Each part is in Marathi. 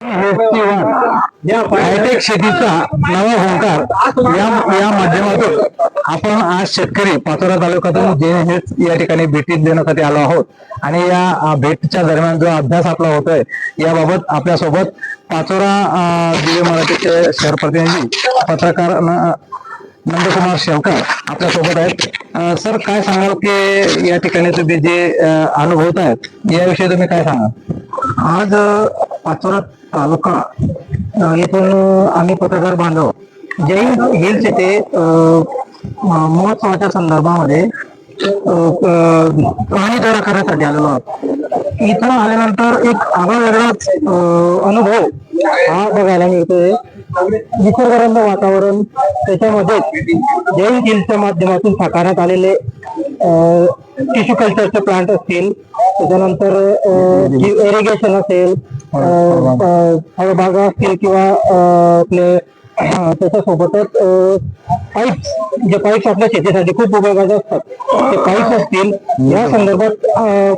या हायटेक शेतीचा नवा होंकार या या माध्यमातून आपण आज शेतकरी पाचोरा तालुक्यातून जे हे या ठिकाणी भेटी देण्यासाठी आलो आहोत आणि या भेटच्या दरम्यान जो अभ्यास आपला होतोय याबाबत आपल्यासोबत पाचोरा दिव्य मराठीचे शहर प्रतिनिधी पत्रकार नंदकुमार शेवकर आपल्यासोबत आहेत सर काय सांगाल की या ठिकाणी तुम्ही जे अनुभवत आहेत याविषयी तुम्ही काय सांगाल? आज पाचोरा तालुका येथून आम्ही पत्रकार बांधव जैन हिल्स येथे महोत्सवाच्या संदर्भामध्ये प्राणी अ, पाहणी दौरा करण्यासाठी आलेलो आहोत. इथं आल्यानंतर एक आगळा वेगळाच अनुभव हा बघायला मिळतोय. निसर्गरम्य वातावरण त्याच्यामध्ये जैन हिल्सच्या माध्यमातून साकारण्यात आलेले टिश्यू कल्चरचे प्लांट असतील त्याच्यानंतर इरिगेशन असेल फळबागा असतील किंवा आपले त्याच्यासोबतच पाईप्स जे पाईप्स आपल्या शेतीसाठी खूप उपयोगाचे असतात. ते पाईप्स असतील या संदर्भात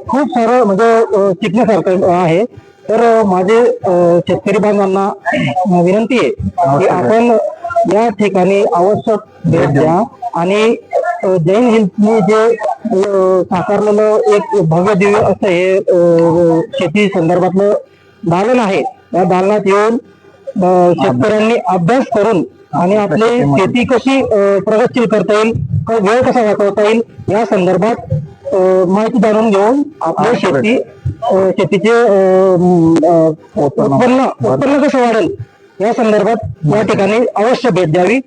खूप सारं म्हणजे शिकण्यासारखं आहे. तर माझे शेतकरी बांधवांना विनंती आहे की आपण या ठिकाणी आवश्यक भेट द्या आणि जैन हिल्सनी जे साकारलेलं एक भव्य दिव्य असं हे शेती संदर्भातलं दालन आहे. या दालनात येऊन शेतकऱ्यांनी अभ्यास करून आणि आपली शेती कशी प्रगतशील करता येईल वेळ कसा वाचवता येईल या संदर्भात माहिती जाणून घेऊन आपली शेती शेतीचे उत्पन्न उत्पन्न कसं वाढेल या संदर्भात या ठिकाणी अवश्य भेट द्यावी.